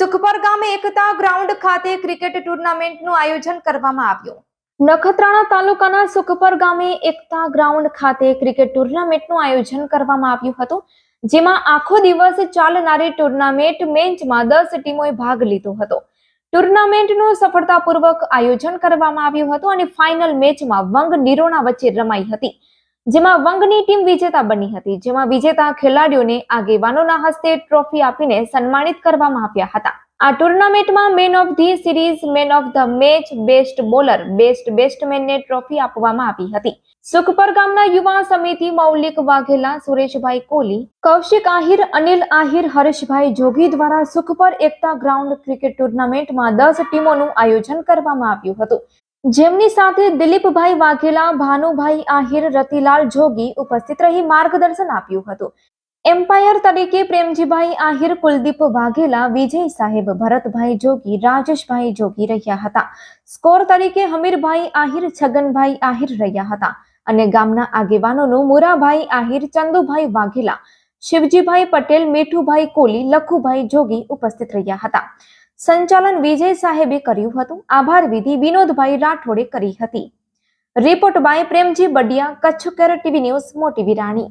સુખપર ગામે એકતા ગ્રાઉન્ડ ખાતે ક્રિકેટ ટુર્નામેન્ટનું આયોજન કરવામાં આવ્યું. નખત્રાણા તાલુકાના સુખપર ગામે એકતા ગ્રાઉન્ડ ખાતે ક્રિકેટ ટુર્નામેન્ટનું આયોજન કરવામાં આવ્યું હતું, જેમાં આખો દિવસ ચાલનારી ટુર્નામેન્ટ મેચમાં દસ ટીમોએ ભાગ લીધો હતો. ટુર્નામેન્ટનું સફળતાપૂર્વક આયોજન કરવામાં આવ્યું હતું અને ફાઇનલ મેચમાં વંગ નિરોણા વચ્ચે રમાઈ હતી. જેમાં વંગની ટીમ વિજેતા બની હતી. જેમાં વિજેતા ખેલાડીઓને આગેવાનોના હસ્તે ટ્રોફી આપીને સન્માનિત કરવામાં આવ્યા હતા. આ ટુર્નામેન્ટમાં man of the series, man of the match, best bowler, best બેસ્ટમેનને trophy આપવામાં આવી હતી. સુખપર ગામના યુવા સમિતિ મૌલિક વાઘેલા, સુરેશભાઈ કોહલી, કૌશિક આહિર, અનિલ આહિર, હર્ષભાઈ જોગી દ્વારા સુખપર એકતા ગ્રાઉન્ડ ક્રિકેટ ટુર્નામેન્ટમાં દસ ટીમોનું આયોજન કરવામાં આવ્યું હતું. જેમની સાથે દિલીપભાઈ વાઘેલા, ભાનુભાઈ આહિર, રતિલાલ જોગી ઉપસ્થિત રહી માર્ગદર્શન આપ્યું હતું. એમ્પાયર તરીકે પ્રેમજીભાઈ આહિર, કુલદીપ વાઘેલા, વિજય સાહેબ, ભરતભાઈ જોગી, રાજેશભાઈ જોગી રહ્યા હતા. સ્કોર તરીકે હમીરભાઈ આહિર, છગનભાઈ આહિર રહ્યા હતા. અને ગામના આગેવાનોનું મુરાભાઈ આહિર, ચંદુભાઈ વાઘેલા, શિવજીભાઈ પટેલ, મીઠુભાઈ કોલી, લખુભાઈ જોગી ઉપસ્થિત રહ્યા હતા. સંચાલન વિજય સાહેબે કર્યું હતું. આભાર વિધિ વિનોદભાઈ રાઠોડે કરી હતી. Report by Premji Badiya, Kutch care TV news, Moti Virani.